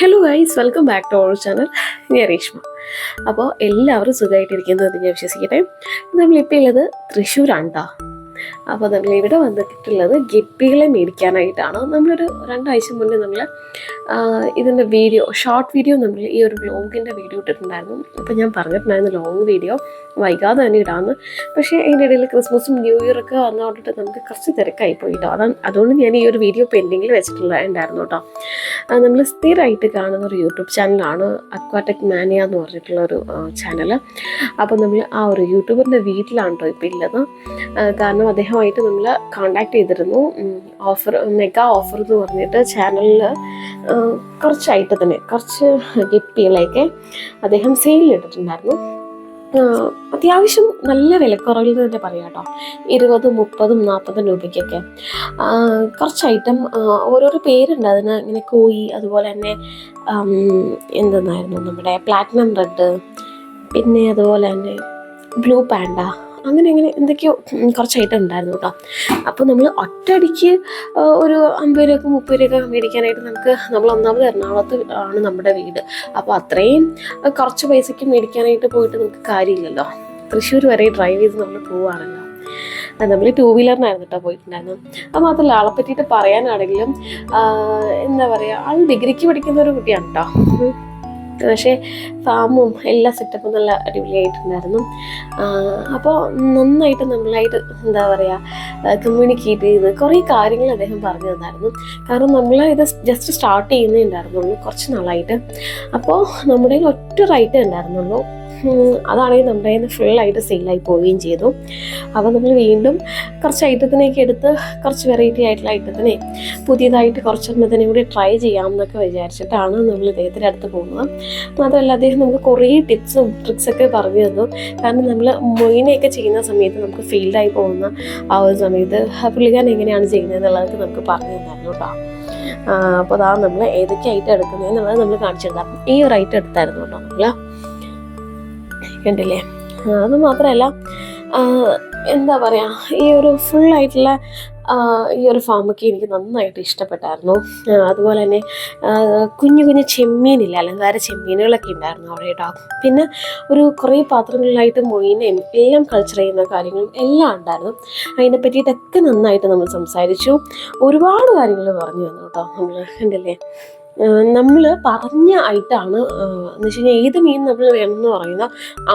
Hello guys welcome back to our channel ഞാൻ രേഷ്മ. അപ്പോൾ എല്ലാവരും സുഖമായിട്ടിരിക്കുന്നു എന്ന് ഞാൻ വിശ്വസിക്കട്ടെ. നമ്മളിപ്പോൾ ഉള്ളത് തൃശ്ശൂരാണ് കേട്ടോ അപ്പോൾ നമ്മൾ ഇവിടെ വന്നിട്ടുള്ളത് ഗപ്പികളെ മേടിക്കാനായിട്ടാണ്. നമ്മളൊരു രണ്ടാഴ്ച മുന്നേ നമ്മൾ ഇതിന്റെ വീഡിയോ ഷോർട്ട് വീഡിയോ നമ്മൾ ഈ ഒരു വ്ലോഗിന്റെ വീഡിയോ ഇട്ടിട്ടുണ്ടായിരുന്നു. അപ്പോൾ ഞാൻ പറഞ്ഞിട്ടുണ്ടായിരുന്നു ലോങ് വീഡിയോ വൈകാതെ തന്നെ ഇടാമെന്ന് പക്ഷേ അതിന്റെ ഇടയിൽ ക്രിസ്മസും ന്യൂ ഇയറൊക്കെ വന്നോണ്ടിട്ട് നമുക്ക് കുറച്ച് തിരക്കായി പോയി കേട്ടോ അതാണ് അതുകൊണ്ട് ഞാൻ ഈ ഒരു വീഡിയോ പെൻഡിങ്ങിൽ വെച്ചിട്ടുണ്ടായിരുന്നു കേട്ടോ നമ്മൾ സ്ഥിരമായിട്ട് കാണുന്ന ഒരു യൂട്യൂബ് ചാനലാണ് അക്വാടെക് മാനിയ എന്ന് പറഞ്ഞിട്ടുള്ള ഒരു ചാനൽ അപ്പോൾ നമ്മൾ ആ ഒരു യൂട്യൂബറിന്റെ വീട്ടിലാണ് കേട്ടോ ഇപ്പോൾ ഉള്ളത് കാരണം അദ്ദേഹമായിട്ട് നമ്മൾ കോണ്ടാക്ട് ചെയ്തിരുന്നു. ഓഫർ മെഗാ ഓഫർ എന്ന് പറഞ്ഞിട്ട് ചാനലിൽ കുറച്ചായിട്ട് തന്നെ കുറച്ച് ഗപ്പികളെയൊക്കെ അദ്ദേഹം ആ, അത്യാവശ്യം നല്ല വിലക്കുറവിൽ തന്നെ പറയാം കേട്ടോ. ഇരുപതും മുപ്പതും നാൽപ്പതും രൂപയ്ക്കൊക്കെ. കുറച്ച് ഐറ്റം ഓരോരോ പേരുണ്ട്. അതിന് ഇങ്ങനെ കോയി അതുപോലെ തന്നെ എന്തെന്നായിരുന്നു നമ്മുടെ പ്ലാറ്റിനം റെഡ് പിന്നെ അതുപോലെ തന്നെ ബ്ലൂ പാൻഡ അങ്ങനെ അങ്ങനെ എന്തൊക്കെയോ കുറച്ച് ഐറ്റം ഉണ്ടായിരുന്നു കേട്ടോ അപ്പോൾ നമ്മൾ ഒറ്റയടിക്ക് ഒരു അമ്പത് രൂപ മുപ്പത് രൂപ മേടിക്കാനായിട്ട് നമുക്ക് നമ്മൾ ഒന്നാമത് എറണാകുളത്ത് ആണ് നമ്മുടെ വീട്. അപ്പോൾ അത്രയും കുറച്ച് പൈസയ്ക്ക് മേടിക്കാനായിട്ട് പോയിട്ട് നമുക്ക് കാര്യമില്ലല്ലോ. തൃശ്ശൂർ വരെ ഡ്രൈവ് ചെയ്ത് നമ്മൾ പോവുകയാണല്ലോ നമ്മൾ ടൂ വീലറിനായിരുന്നു കേട്ടോ പോയിട്ടുണ്ടായിരുന്നു അത് മാത്രമല്ല ആളെ പറ്റിയിട്ട് പറയാനാണെങ്കിലും എന്താ പറയുക ആൾ ഡിഗ്രിക്ക് പഠിക്കുന്ന ഒരു കുട്ടിയാണ് കേട്ടോ ഉം. പക്ഷേ ഫാമും എല്ലാ സെറ്റപ്പും നല്ല അടിപൊളിയായിട്ടുണ്ടായിരുന്നു. അപ്പോൾ നന്നായിട്ട് നമ്മളായിട്ട് എന്താ പറയുക കമ്മ്യൂണിക്കേറ്റ് ചെയ്ത് കുറേ കാര്യങ്ങൾ അദ്ദേഹം പറഞ്ഞു തന്നായിരുന്നു. കാരണം നമ്മൾ ഇത് ജസ്റ്റ് സ്റ്റാർട്ട് ചെയ്യുന്നേ ഉണ്ടായിരുന്നുള്ളൂ കുറച്ച് നാളായിട്ട്. അപ്പോൾ നമ്മുടെ ഒറ്റ റൈറ്റ് ഉണ്ടായിരുന്നുള്ളൂ. അതാണെങ്കിൽ നമ്മുടെ കയ്യിൽ നിന്ന് ഫുള്ളായിട്ട് സെയിലായി പോവുകയും ചെയ്തു. അപ്പോൾ നമ്മൾ വീണ്ടും കുറച്ച് ഐറ്റത്തിനെയൊക്കെ എടുത്ത് കുറച്ച് വെറൈറ്റി ആയിട്ടുള്ള ഐറ്റത്തിനെ പുതിയതായിട്ട് കുറച്ചെണ്ണത്തിനെ കൂടി ട്രൈ ചെയ്യാമെന്നൊക്കെ വിചാരിച്ചിട്ടാണ് നമ്മൾ ഇദ്ദേഹത്തിന്റെ അടുത്ത് പോകുന്നത്. മാത്രമല്ല അദ്ദേഹം നമുക്ക് കുറേ ടിപ്സും ട്രിക്സൊക്കെ പറഞ്ഞു തന്നു. കാരണം നമ്മൾ മൊയിനെയൊക്കെ ചെയ്യുന്ന സമയത്ത് നമുക്ക് ഫീൽഡായി പോകുന്ന ആ ഒരു സമയത്ത് പുള്ളിക്കാരൻ എങ്ങനെയാണ് ചെയ്യുന്നത് എന്നുള്ളതൊക്കെ നമുക്ക് പറഞ്ഞു തന്നായിരുന്നു കേട്ടോ. അപ്പോൾ അതാണ് നമ്മൾ ഏതൊക്കെ ഐറ്റം എടുക്കുന്നത് എന്നുള്ളത് നമ്മൾ കാണിച്ചിട്ടുണ്ടാകും ഈ ഒരു ഐറ്റം എടുത്തായിരുന്നു കേട്ടോ നമ്മൾ കണ്ടില്ലേ? അത് മാത്രമല്ല എന്താ പറയുക ഈ ഒരു ഫുൾ ആയിട്ടുള്ള ഈ ഒരു ഫാമൊക്കെ എനിക്ക് നന്നായിട്ട് ഇഷ്ടപ്പെട്ടായിരുന്നു. അതുപോലെ തന്നെ കുഞ്ഞു കുഞ്ഞു ചെമ്മീനില്ല അലങ്കാര ചെമ്മീനുകളൊക്കെ ഉണ്ടായിരുന്നു അവിടെ കേട്ടോ. പിന്നെ ഒരു കുറേ പാത്രങ്ങളിലായിട്ട് മൊയിനയും എല്ലാം കൾച്ചർ ചെയ്യുന്ന കാര്യങ്ങളും എല്ലാം ഉണ്ടായിരുന്നു. അതിനെ പറ്റിയിട്ടൊക്കെ നന്നായിട്ട് നമ്മൾ സംസാരിച്ചു. ഒരുപാട് കാര്യങ്ങൾ പറഞ്ഞു തന്നു കേട്ടോ നമ്മൾ കണ്ടില്ലേ? നമ്മൾ പറഞ്ഞ ഐറ്റാണ് എന്ന് വെച്ച് കഴിഞ്ഞാൽ ഏത് മീൻ നമ്മൾ വേണമെന്ന് പറയുന്ന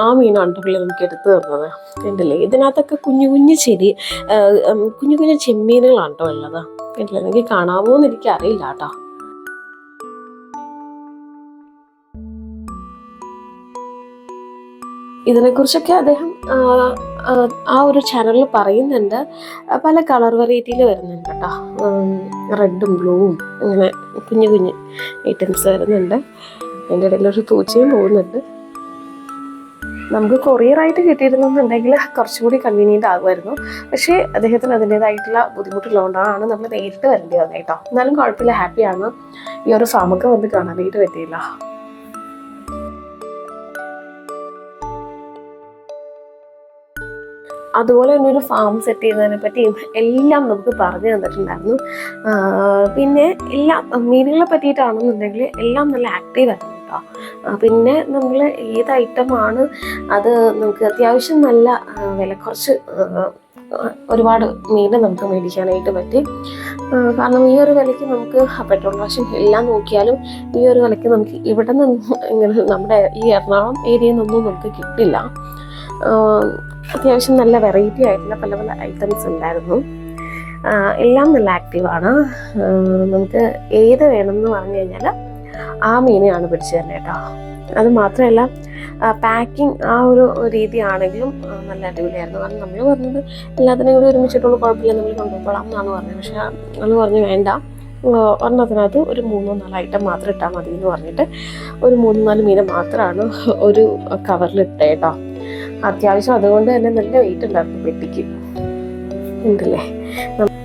ആ മീനാണ് പുള്ളി നമുക്ക് എടുത്തു തരുന്നത് കണ്ടില്ലേ? ഇതിനകത്തൊക്കെ കുഞ്ഞു കുഞ്ഞു ചെരി കുഞ്ഞു കുഞ്ഞു ചെമ്മീനുകളാണ് കേട്ടോ ഉള്ളത്. കണ്ടില്ലേ? എനിക്ക് കാണാമോ എന്ന് എനിക്ക് അറിയില്ല കേട്ടോ. ഇതിനെക്കുറിച്ചൊക്കെ അദ്ദേഹം ആ, ഒരു ചാനലിൽ പറയുന്നുണ്ട്. പല കളർ വെറൈറ്റിയിൽ വരുന്നുണ്ട് കേട്ടോ. റെഡും ബ്ലൂവും അങ്ങനെ കുഞ്ഞു കുഞ്ഞു ഐറ്റംസ് വരുന്നുണ്ട്. അതിന്റെ ഇടയിൽ ഒരു തൂച്ചയും പോകുന്നുണ്ട്. നമുക്ക് കൊറിയറായിട്ട് കിട്ടിയിരുന്നെന്നുണ്ടെങ്കിൽ കുറച്ചും കൂടി കൺവീനിയന്റ് ആകുമായിരുന്നു. പക്ഷേ അദ്ദേഹത്തിന് അതിന്റേതായിട്ടുള്ള ബുദ്ധിമുട്ടുള്ളതുകൊണ്ടാണ് നമ്മൾ നേരിട്ട് വരേണ്ടി വന്നത് കേട്ടോ. എന്നാലും കുഴപ്പമില്ല ഹാപ്പിയാണ് ഈ ഒരു ഫാമൊക്കെ വന്ന് കാണാനായിട്ട് പറ്റിയില്ല. അതുപോലെ തന്നെ ഒരു ഫാം സെറ്റ് ചെയ്യുന്നതിനെ പറ്റിയും എല്ലാം നമുക്ക് പറഞ്ഞു തന്നിട്ടുണ്ടായിരുന്നു. പിന്നെ എല്ലാം മീനുകളെ പറ്റിയിട്ടാണെന്നുണ്ടെങ്കിൽ എല്ലാം നല്ല ആക്റ്റീവ് ആയിരുന്നു കേട്ടോ. പിന്നെ നമ്മൾ ഏത് ഐറ്റമാണ് അത് നമുക്ക് അത്യാവശ്യം നല്ല വില കുറച്ച് ഒരുപാട് മീൻ നമുക്ക് മേടിക്കാനായിട്ട് പറ്റി. കാരണം ഈ ഒരു വിലയ്ക്ക് നമുക്ക് പെട്രോൾ വാഷും എല്ലാം നോക്കിയാലും ഈ ഒരു വിലയ്ക്ക് നമുക്ക് ഇവിടെ നിന്ന് ഇങ്ങനെ നമ്മുടെ ഈ എറണാകുളം ഏരിയയിൽ നിന്നൊന്നും നമുക്ക് കിട്ടില്ല. അത്യാവശ്യം നല്ല വെറൈറ്റി ആയിട്ടുള്ള പല പല ഐറ്റംസ് ഉണ്ടായിരുന്നു. എല്ലാം നല്ല ആക്റ്റീവാണ് നമുക്ക് ഏത് വേണമെന്ന് പറഞ്ഞു കഴിഞ്ഞാൽ ആ മീനെയാണ് പിടിച്ചു തരുന്നത് കേട്ടോ. അത് മാത്രമല്ല പാക്കിംഗ് ആ ഒരു രീതിയാണെങ്കിലും നല്ല അടിപൊളിയായിരുന്നു. കാരണം നമ്മൾ പറഞ്ഞത് എല്ലാത്തിനും കൂടി ഒരുമിച്ചിട്ടുള്ള കുഴപ്പമില്ല നമ്മൾ കൊണ്ടുപോകാം എന്നാണ് പറഞ്ഞത്. പക്ഷേ നമ്മൾ പറഞ്ഞു വേണ്ട. ഒരെണ്ണത്തിനകത്ത് ഒരു മൂന്നോ നാലോ ഐറ്റം മാത്രം ഇട്ടാൽ മതി എന്ന് പറഞ്ഞിട്ട് ഒരു മൂന്ന് നാല് മീനെ മാത്രമാണ് ഒരു കവറിൽ ഇട്ടേ കേട്ടോ. അത്യാവശ്യം അതുകൊണ്ട് തന്നെ നല്ല വെയിറ്റ് ഉണ്ടായിരുന്നു പെട്ടിക്ക്. ഉണ്ടല്ലേ?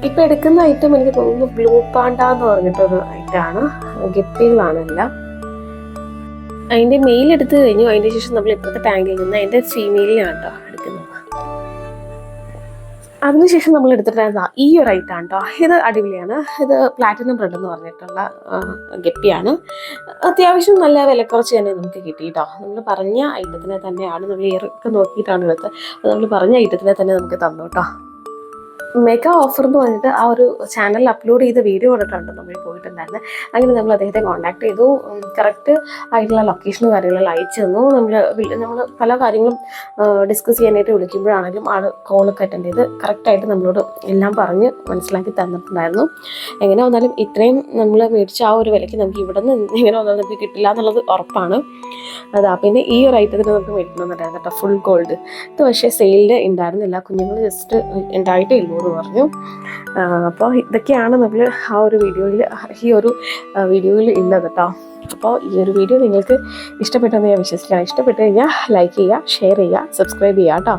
ഇപ്പൊ എടുക്കുന്ന ഐറ്റം എനിക്ക് തോന്നുന്നു ബ്ലൂ പാണ്ട എന്ന് പറഞ്ഞിട്ടൊരു ഐറ്റമാണ് എല്ലാം അതിന്റെ മെയിൽ എടുത്തു കഴിഞ്ഞു. അതിന്റെ ശേഷം നമ്മൾ ഇപ്പോഴത്തെ ടാങ്കിൽ നിന്ന് അതിന്റെ ഫീമെയിലാണ് കേട്ടോ. അതിനുശേഷം നമ്മൾ എടുത്തിട്ടുണ്ടായിരുന്ന ഈ ഒരു ഐറ്റാണ് കേട്ടോ ഇത് അടിപൊളിയാണ്. ഇത് പ്ലാറ്റിനം ബ്രെഡ് എന്ന് പറഞ്ഞിട്ടുള്ള ഗപ്പിയാണ്. അത്യാവശ്യം നല്ല വിലക്കുറച്ച് തന്നെ നമുക്ക് കിട്ടി കേട്ടോ നമ്മൾ പറഞ്ഞ ഐറ്റത്തിനെ തന്നെയാണ് നമ്മൾ ഇറക്കി നോക്കിയിട്ടാണ് എടുത്ത് അത് നമ്മൾ പറഞ്ഞ ഐറ്റത്തിനെ തന്നെ നമുക്ക് തന്നു കേട്ടോ മെഗാ ഓഫർ എന്ന് പറഞ്ഞിട്ട് ആ ഒരു ചാനലിൽ അപ്ലോഡ് ചെയ്ത വീഡിയോ കണ്ടിട്ടുണ്ട്. നമ്മൾ പോയിട്ടുണ്ടായിരുന്നത് അങ്ങനെ നമ്മൾ അദ്ദേഹത്തെ കോൺടാക്ട് ചെയ്തു. കറക്റ്റ് ആയിട്ടുള്ള ലൊക്കേഷനും കാര്യങ്ങളെല്ലാം അയച്ചു തന്നു. നമ്മൾ നമ്മൾ പല കാര്യങ്ങളും ഡിസ്കസ് ചെയ്യാനായിട്ട് വിളിക്കുമ്പോഴാണെങ്കിലും ആൾ കോളൊക്കെ അറ്റൻഡ് ചെയ്ത് കറക്റ്റായിട്ട് നമ്മളോട് എല്ലാം പറഞ്ഞ് മനസ്സിലാക്കി തന്നിട്ടുണ്ടായിരുന്നു. എങ്ങനെ വന്നാലും ഇത്രയും നമ്മൾ മേടിച്ച ആ ഒരു വിലയ്ക്ക് നമുക്ക് ഇവിടെ നിന്ന് എങ്ങനെ വന്നാലും നമുക്ക് കിട്ടില്ല എന്നുള്ളത് ഉറപ്പാണ്. അതാ പിന്നെ ഈ ഒരു ഐറ്റത്തിന് നമുക്ക് മേടിക്കണമെന്നുണ്ടായിരുന്നു കേട്ടോ ഫുൾ ഗോൾഡ് ഇത് പക്ഷേ സെയിലിൽ ഉണ്ടായിരുന്നില്ല. കുഞ്ഞുങ്ങൾ ജസ്റ്റ് ഉണ്ടായിട്ടേ ഉള്ളൂ എന്ന് പറഞ്ഞു. അപ്പോൾ ഇതൊക്കെയാണ് നമ്മൾ ആ ഒരു വീഡിയോയിൽ ഈ ഒരു വീഡിയോയിൽ ഉള്ളത് കേട്ടോ അപ്പോൾ ഈ ഒരു വീഡിയോ നിങ്ങൾക്ക് ഇഷ്ടപ്പെട്ടെന്ന് ഞാൻ വിശ്വസിക്കുകയാണ് ഇഷ്ടപ്പെട്ട് കഴിഞ്ഞാൽ ലൈക്ക് ചെയ്യുക ഷെയർ ചെയ്യുക സബ്സ്ക്രൈബ് ചെയ്യുക കേട്ടോ